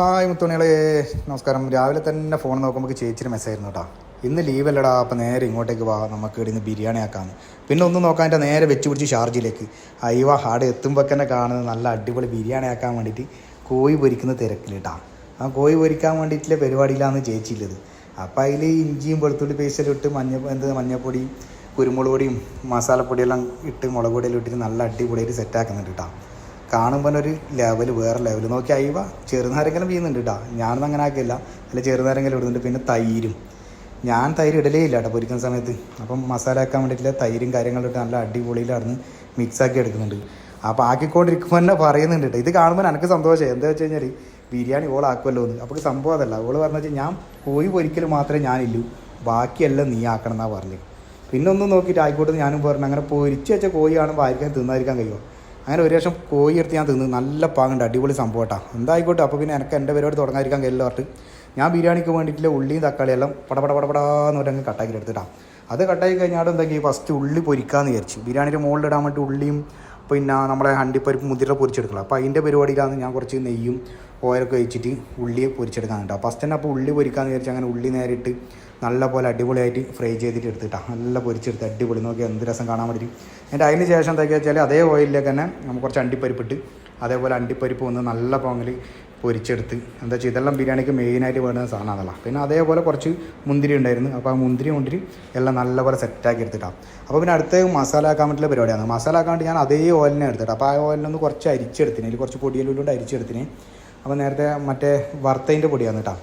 Hi മുത്തുണികളെ നമസ്കാരം. രാവിലെ തന്നെ ഫോൺ നോക്കുമ്പോൾ ചേച്ചിയുടെ മെസ്സേജ് ആയിരുന്നു കേട്ടോ ഇന്ന് ലീവ് അല്ലടാ അപ്പം നേരെ ഇങ്ങോട്ടേക്ക് വാ. നമുക്ക് ഇവിടെ നിന്ന് ബിരിയാണി ആക്കാമെന്ന് പിന്നെ ഒന്നും നോക്കാന്റെ നേരെ വെച്ച് പിടിച്ച് ഷാർജിലേക്ക് അയ്യവ ഹാട് എത്തുമ്പോൾ തന്നെ കാണുന്നത് നല്ല അടിപൊളി ബിരിയാണി ആക്കാൻ വേണ്ടിയിട്ട് കോഴി പൊരിക്കുന്ന തിരക്കിൽ കേട്ടോ ആ കോഴി പൊരിക്കാൻ വേണ്ടിയിട്ടുള്ള പരിപാടിയിലാണ് ചേച്ചിയുള്ളത് അപ്പോൾ അതിൽ ഇഞ്ചിയും വെളുത്തുള്ളി പേസ്റ്റെല്ലാം ഇട്ട് മഞ്ഞ എന്ത് മഞ്ഞപ്പൊടിയും കുരുമുളക് പൊടിയും മസാലപ്പൊടിയെല്ലാം ഇട്ട് മുളക് പൊടിയെല്ലാം ഇട്ടിട്ട് നല്ല അടിപൊളിയായിട്ട് സെറ്റാക്കുന്നുണ്ട് കേട്ടോ കാണുമ്പോൾ ഒരു ലെവൽ വേറെ ലെവൽ നോക്കി അയവ ചെറുനാരെങ്കിലും വീഴുന്നുണ്ട് കേട്ടോ ഞാനൊന്നും അങ്ങനെ ആക്കില്ല അല്ല ചെറുനാരെങ്കിലും ഇടുന്നുണ്ട്. പിന്നെ തൈരും. ഞാൻ തൈര് ഇടലേ ഇല്ല കേട്ടോ പൊരിക്കുന്ന സമയത്ത്. അപ്പം മസാല ആക്കാൻ വേണ്ടിയിട്ടില്ല തൈരും കാര്യങ്ങളും ഇട്ട് നല്ല അടിപൊളിയിലാണ് മിക്സാക്കി എടുക്കുന്നുണ്ട്. അപ്പോൾ ആക്കിക്കൊണ്ടിരിക്കുമ്പോൾ തന്നെ പറയുന്നുണ്ട് കേട്ടോ ഇത് കാണുമ്പോൾ എനിക്ക് സന്തോഷമായി എന്താ വെച്ച് കഴിഞ്ഞാൽ ബിരിയാണി ഓളാക്കുമല്ലോ എന്ന്. അപ്പോൾ സംഭവം അതല്ല. ഓൾ പറഞ്ഞു വെച്ചാൽ ഞാൻ പോയി പൊരിക്കൽ മാത്രമേ ഞാനില്ലൂ. ബാക്കിയെല്ലാം നീ ആക്കണം എന്നാണ് പറഞ്ഞത്. പിന്നെ ഒന്നും നോക്കിയിട്ട് ആയിക്കോട്ടെ ഞാനും പറഞ്ഞു. അങ്ങനെ പൊരിച്ച് വെച്ച കോഴി കാണുമ്പോൾ ആയിരിക്കാൻ തിന്നാതിരിക്കാൻ കഴിയുമോ അങ്ങനെ ഒരു വർഷം കോഴി എടുത്ത് ഞാൻ തിന്ന്. നല്ല പാങ്ങുണ്ട് അടിപൊളി സംഭവം കേട്ടോ എന്തായിക്കോട്ടെ അപ്പോൾ പിന്നെ എനിക്ക് എന്റെ പരിപാടി തുടങ്ങാതിരിക്കാൻ കഴിയില്ല പറഞ്ഞിട്ട്. ഞാൻ ബിരിയാണിക്ക് വേണ്ടിയിട്ടുള്ള ഉള്ളിയും തക്കാളിയും എല്ലാം പടപട പടപടാന്ന് പറഞ്ഞ് കട്ടാക്കി എടുത്തിട്ടാണ് അത് കട്ടാക്കി കഴിഞ്ഞാൽ എന്താക്കി ഫസ്റ്റ് ഉള്ളി പൊരിക്കാന്ന് വിചാരിച്ചു. ബിരിയാണിയുടെ മുകളിൽ ഇടാൻ വേണ്ടി ഉള്ളിയും പിന്നെ നമ്മളെ ഹണ്ടിപ്പരിപ്പ് മുതിര പൊരിച്ചെടുക്കണം അപ്പോൾ അതിന്റെ പരിപാടിയിലാണ് ഞാൻ കുറച്ച് നെയ്യും ഓയിലൊക്കെ വെച്ചിട്ട് ഉള്ളിയെ പൊരിച്ചെടുക്കാൻ കേട്ടോ ഫസ്റ്റ് തന്നെ അപ്പോൾ ഉള്ളി പൊരിക്കാന്ന് വിചാരിച്ചു അങ്ങനെ ഉള്ളി നേരിട്ട് നല്ല പോലെ അടിപൊളിയായിട്ട് ഫ്രൈ ചെയ്തിട്ട് എടുത്തിട്ടാ. നല്ല പൊരിച്ചെടുത്ത് അടിപൊളി. നോക്കി എന്ത് രസം കാണാൻ വേണ്ടിയിട്ട്. എന്നിട്ട് അതിന് ശേഷം എന്താക്കി വെച്ചാൽ അതേ ഓയിലിലേക്ക് തന്നെ നമുക്ക് കുറച്ച് അണ്ടിപ്പരിപ്പിട്ട് അതേപോലെ അണ്ടിപ്പരിപ്പ് ഒന്ന് നല്ല പോങ്ങൽ പൊരിച്ചെടുത്ത്. എന്താ വെച്ചാൽ ഇതെല്ലാം ബിരിയാണിക്ക് മെയിനായിട്ട് വേണ്ടുന്ന അതല്ല. പിന്നെ അതേപോലെ കുറച്ച് മുന്തിരി ഉണ്ടായിരുന്നു. അപ്പോൾ ആ മുന്തിരി മുന്തിരി എല്ലാം നല്ലപോലെ സെറ്റാക്കി എടുത്തിട്ടാണ് അപ്പോൾ പിന്നെ അടുത്ത മസാല ആക്കാൻ വേണ്ടിയുള്ള പരിപാടിയാണ്. മസാല ആക്കാൻ വേണ്ടി ഞാൻ അതേ ഓയിലിനെ എടുത്തിട്ട്. അപ്പോൾ ആ ഓയിലിനൊന്ന് കുറച്ച് അരിച്ചെടുത്തിന്. അതിൽ കുറച്ച് പൊടിയെല്ലാം അരിച്ചെടുത്തിന്. അപ്പോൾ നേരത്തെ മറ്റേ വറുത്തതിന്റെ പൊടിയാണ് കേട്ടോ.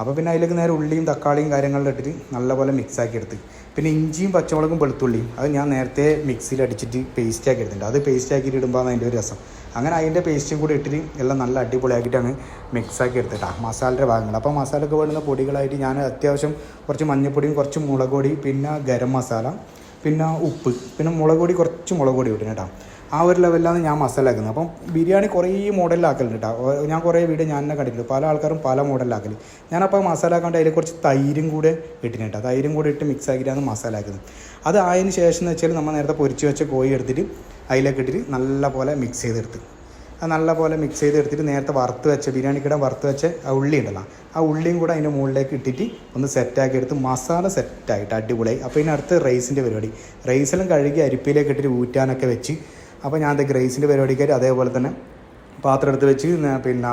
അപ്പോൾ പിന്നെ അതിലേക്ക് നേരെ ഉള്ളിയും തക്കാളിയും കാര്യങ്ങളിലും ഇട്ടിട്ട് നല്ലപോലെ മിക്സ് ആക്കി എടുത്ത്. പിന്നെ ഇഞ്ചിയും പച്ചമുളകും വെളുത്തുള്ളിയും അത് ഞാൻ നേരത്തെ മിക്സിയിൽ അടിച്ചിട്ട് പേസ്റ്റ് ആക്കി എടുത്തിട്ടുണ്ട്. അത് പേസ്റ്റ് ആക്കിയിട്ട് ഇടുമ്പോൾ അതിന്റെ ഒരു രസം. അങ്ങനെ അതിന്റെ പേസ്റ്റും കൂടി ഇട്ടിട്ട് എല്ലാം നല്ല അടിപൊളിയാക്കിയിട്ടാണ് മിക്സ് ആക്കി എടുത്തിട്ടാണ് മസാലയുടെ ഭാഗങ്ങൾ അപ്പോൾ മസാലയ്ക്ക് വേണ്ടുന്ന പൊടികളായിട്ട് ഞാൻ അത്യാവശ്യം കുറച്ച് മഞ്ഞൾപ്പൊടിയും കുറച്ച് മുളക് പൊടി പിന്നെ ഗരം മസാല പിന്നെ ഉപ്പ് പിന്നെ മുളക് പൊടി കുറച്ച് മുളക് പൊടി ഇടുന്നു ആ ഒരു ലെവലിലാണ് ഞാൻ മസാല ആക്കുന്നത് അപ്പം ബിരിയാണി കുറേ മോഡലിലാക്കലുണ്ട് കേട്ടോ ഞാൻ കുറേ വീഡിയോ ഞാൻ തന്നെ കണ്ടിട്ടുണ്ട്. പല ആൾക്കാരും പല മോഡലിലാക്കൽ ഞാനപ്പോൾ മസാല ആക്കാണ്ട് അതിൽ കുറച്ച് തൈരും കൂടെ ഇട്ടിന് കേട്ടോ തൈരും കൂടെ ഇട്ട് മിക്സ് ആക്കിയിട്ടാണ് മസാല ആക്കുന്നത് അത് ആയതിനു ശേഷം എന്ന് വെച്ചാൽ നമ്മൾ നേരത്തെ പൊരിച്ച് വെച്ച കോഴി എടുത്തിട്ട് അതിലേക്ക് ഇട്ടിട്ട് നല്ല പോലെ മിക്സ് ചെയ്തെടുത്ത്. അത് നല്ല പോലെ മിക്സ് ചെയ്തെടുത്തിട്ട് നേരത്തെ വറുത്ത് വെച്ച ബിരിയാണിക്കിടെ വറുത്ത് വെച്ച ആ ഉള്ളി ഉണ്ടല്ലോ. ആ ഉള്ളിയും കൂടെ അതിന്റെ മുകളിലേക്ക് ഇട്ടിട്ട് ഒന്ന് സെറ്റാക്കി എടുത്ത് മസാല സെറ്റായിട്ട് അടിപൊളിയായി. അപ്പോൾ ഇതിനടുത്ത് റൈസിന്റെ പരിപാടി. റൈസെല്ലാം കഴുകി അരിപ്പിലേക്ക് ഇട്ടിട്ട് ഊറ്റാനൊക്കെ വെച്ച് അപ്പോൾ ഞാൻ എന്തൊക്കെ ഗ്രേസിന്റെ പരിപാടിക്കായിട്ട് അതേപോലെ തന്നെ പാത്രം എടുത്ത് വെച്ച് പിന്നെ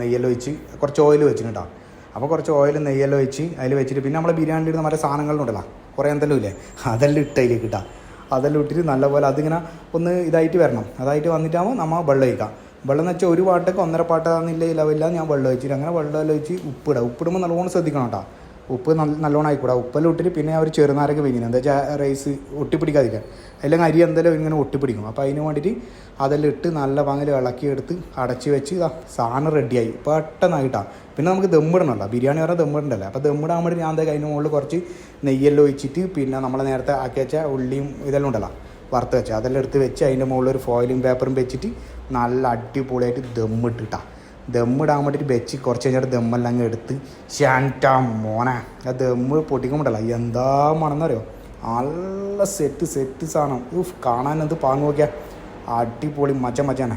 നെയ്യെല്ലാം ഒഴിച്ച് കുറച്ച് ഓയിൽ വെച്ചിട്ടുണ്ടോ അപ്പോൾ കുറച്ച് ഓയിൽ നെയ്യെല്ലാം ഒഴിച്ച് അതിൽ വെച്ചിട്ട് പിന്നെ നമ്മളെ ബിരിയാണിയിൽ ഇടുന്ന മറ്റേ സാധനങ്ങളുണ്ടല്ലോ കുറേ എന്തെല്ലാം ഇല്ലേ? അതെല്ലാം ഇട്ടതിൽ കിട്ടാം അതെല്ലാം ഇട്ടിട്ട് നല്ലപോലെ അതിങ്ങനെ ഒന്ന് ഇതായിട്ട് വരണം. അതായിട്ട് വന്നിട്ടാകുമ്പോൾ നമ്മൾ വെള്ളം ഒഴിക്കാം. വെള്ളം എന്ന് വെച്ചാൽ ഒരു പാട്ടൊക്കെ ഒന്നര പാട്ടാന്നില്ല ഇലവില്ല ഞാൻ വെള്ളം ഒഴിച്ചിട്ട് അങ്ങനെ വെള്ളം ഒഴിച്ച് ഉപ്പിടുക ഉപ്പിടുമ്പോൾ നല്ലോണം ശ്രദ്ധിക്കണം കേട്ടോ ഉപ്പ് നല്ല നല്ലോണം ആയിക്കൂടാ. ഉപ്പെല്ലാം ഇട്ടിട്ട് പിന്നെ അവർ ചെറുനാരൊക്കെ പിഴിഞ്ഞു എന്താ വെച്ചാൽ റൈസ് ഒട്ടിപ്പിടിക്കാതിരിക്കാൻ അല്ലെങ്കിൽ അരി എന്തെങ്കിലും ഇങ്ങനെ ഒട്ടിപ്പിടിക്കും. അപ്പോൾ അതിന് വേണ്ടിയിട്ട് അതെല്ലാം ഇട്ട് നല്ല പങ്ങിൽ ഇളക്കിയെടുത്ത് അടച്ച് വെച്ച് സാധനം റെഡിയായി പെട്ടെന്നായിട്ടാണ് പിന്നെ നമുക്ക് ദമ്മിടണമല്ലോ ബിരിയാണി പറഞ്ഞാൽ ദമ്മിടണ്ടല്ലേ. അപ്പോൾ ദമ്മിടാൻ വേണ്ടി ഞാൻ എന്താ അതിന് മുകളിൽ കുറച്ച് നെയ്യെല്ലാം ഒഴിച്ചിട്ട് പിന്നെ നമ്മൾ നേരത്തെ ആക്കി വെച്ച ഉള്ളിയും ഇതെല്ലാം ഉണ്ടല്ലോ വറുത്ത് വെച്ചാൽ അതെല്ലാം എടുത്ത് വെച്ച് അതിന്റെ മുകളിൽ ഒരു ഫോയിലും പേപ്പറും വെച്ചിട്ട് നല്ല അടിപൊളിയായിട്ട് ദമ്മിട്ടിട്ടാ. ദമ്മിടാൻ വേണ്ടിയിട്ട് വെച്ച് കുറച്ച് കഴിഞ്ഞിട്ട് ദമ്മെല്ലാം അങ്ങ് എടുത്ത് ഷാന്റാ മോന. ആ ദമ്മ് പൊട്ടിക്കുമ്പോണ്ടല്ല എന്താ മണമെന്നറിയോ നല്ല സെറ്റ് സെറ്റ് സാധനം. ഉഫ് കാണാൻ എന്ത് പാങ്ങ് നോക്കിയാൽ അടിപൊളി മച്ച മച്ചാനെ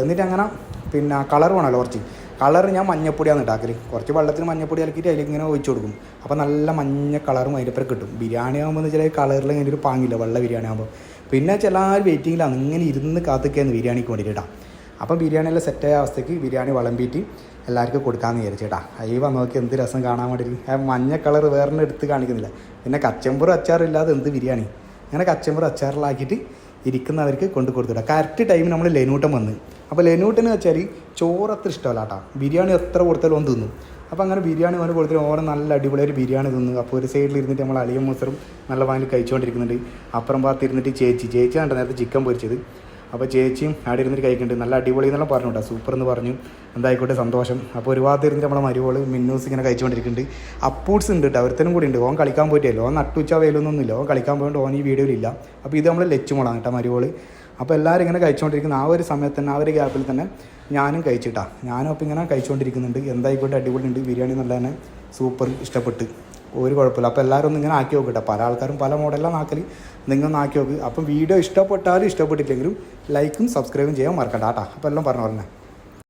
എന്നിട്ട് അങ്ങനെ പിന്നെ കളർ വേണമല്ലോ കുറച്ച്. കളർ ഞാൻ മഞ്ഞപ്പൊടിയാണ് ഉണ്ടാക്കൽ കുറച്ച് വെള്ളത്തിൽ മഞ്ഞപ്പൊടി ഇളക്കിയിട്ട് അതിലിങ്ങനെ ഒഴിച്ചു കൊടുക്കും. അപ്പോൾ നല്ല മഞ്ഞ കളറും അതിന്റെ കിട്ടും. ബിരിയാണി ആകുമ്പോൾ എന്ന് വെച്ചാൽ കളറിൽ ഇങ്ങനെ ഒരു പാങ്ങില്ല വെള്ള ബിരിയാണി ആകുമ്പോൾ പിന്നെ ചില വെയിറ്റിങ്ങിലാണ് ഇങ്ങനെ ഇരുന്ന് കാത്തിക്കാന്ന് ബിരിയാണിക്ക് വേണ്ടിയിട്ടാണ് അപ്പം ബിരിയാണിയെല്ലാം സെറ്റായ അവസ്ഥയ്ക്ക് ബിരിയാണി വിളമ്പിയിട്ട് എല്ലാവർക്കും കൊടുക്കാമെന്ന് വിചാരിച്ചേട്ടാ അയ്യ വന്ന് നോക്കി എന്ത് രസം കാണാൻ വേണ്ടി ആ മഞ്ഞ കളർ വേറെ എടുത്ത് കാണിക്കുന്നില്ല. പിന്നെ കച്ചമ്പറും അച്ചാറില്ലാതെ എന്ത് ബിരിയാണി? അങ്ങനെ കച്ചമ്പറും അച്ചാറിലാക്കിയിട്ട് ഇരിക്കുന്നവർക്ക് കൊണ്ട് കൊടുത്തിടാം കറക്റ്റ് ടൈമിൽ നമ്മൾ ലെനൂട്ടൻ വന്ന്. അപ്പോൾ ലെനൂട്ടെന്ന് വെച്ചാൽ ചോറ് അത്ര ഇഷ്ടമല്ല കേട്ടോ. ബിരിയാണി എത്ര കൊടുത്താലും ഓൻ തിന്നും. അപ്പോൾ അങ്ങനെ ബിരിയാണി ഓന് കൊടുത്തിട്ട് ഓരോ നല്ല അടിപൊളി ഒരു ബിരിയാണി തിന്നു. അപ്പോൾ ഒരു സൈഡിൽ ഇരുന്നിട്ട് നമ്മൾ അളിയും മുസറും നല്ല വാങ്ങി കഴിച്ചുകൊണ്ടിരിക്കുന്നുണ്ട് അപ്പുറം ഭാഗത്ത് ഇരുന്നിട്ട് ചേച്ചി. ചേച്ചി കണ്ട നേരത്തെ ചിക്കൻ പൊരിച്ചത്. അപ്പോൾ ചേച്ചിയും അവിടെ ഇരുന്നിട്ട് കഴിക്കുന്നുണ്ട് നല്ല അടിപൊളി എന്നെല്ലാം പറഞ്ഞു കേട്ടോ സൂപ്പർ എന്ന് പറഞ്ഞു. എന്തായിക്കോട്ടെ സന്തോഷം. അപ്പോൾ ഒരുപാട് ഇരുന്നിട്ട് നമ്മളെ മരുവോൾ മിന്നൂസ് ഇങ്ങനെ കഴിച്ചുകൊണ്ടിരിക്കുന്നുണ്ട്. അപ്പൂട്സ് ഉണ്ട് കേട്ടോ ഒരുത്തനും കൂടി ഉണ്ട്. ഓൻ കളിക്കാൻ പോയിട്ടില്ല ഓൻ നട്ടുച്ച വെയിലൊന്നുമില്ല ഓൻ കളിക്കാൻ പോയിട്ട് ഓൻ ഈ വീഡിയോയിലില്ല അപ്പോൾ ഇത് നമ്മൾ ലച്ചുമോളാണ് കേട്ടോ മരുവോൾ അപ്പോൾ എല്ലാവരും ഇങ്ങനെ കഴിച്ചുകൊണ്ടിരിക്കുന്ന. ആ ഒരു സമയത്ത് തന്നെ ആ ഒരു ഗ്യാപ്പിൽ തന്നെ ഞാനും കഴിച്ചിട്ടാ. ഞാനും അപ്പോൾ ഇങ്ങനെ കഴിച്ചുകൊണ്ടിരിക്കുന്നുണ്ട്. എന്തായിക്കോട്ടെ അടിപൊളി ഉണ്ട് ബിരിയാണി നല്ല തന്നെ സൂപ്പർ. ഇഷ്ടപ്പെട്ട്. ഒരു കുഴപ്പമില്ല. അപ്പോൾ എല്ലാവരും ഒന്ന് ഇങ്ങനെ ആക്കി നോക്കട്ടെ പല ആൾക്കാരും പല മോഡലാണ് ആക്കൽ നിങ്ങൾ ആക്കി നോക്ക്. അപ്പം വീഡിയോ ഇഷ്ടപ്പെട്ടാലും ഇഷ്ടപ്പെട്ടില്ലെങ്കിലും ലൈക്കും സബ്സ്ക്രൈബും ചെയ്യാൻ മറക്കണ്ട കേട്ടോ അപ്പോൾ എല്ലാം പറഞ്ഞു പറഞ്ഞേ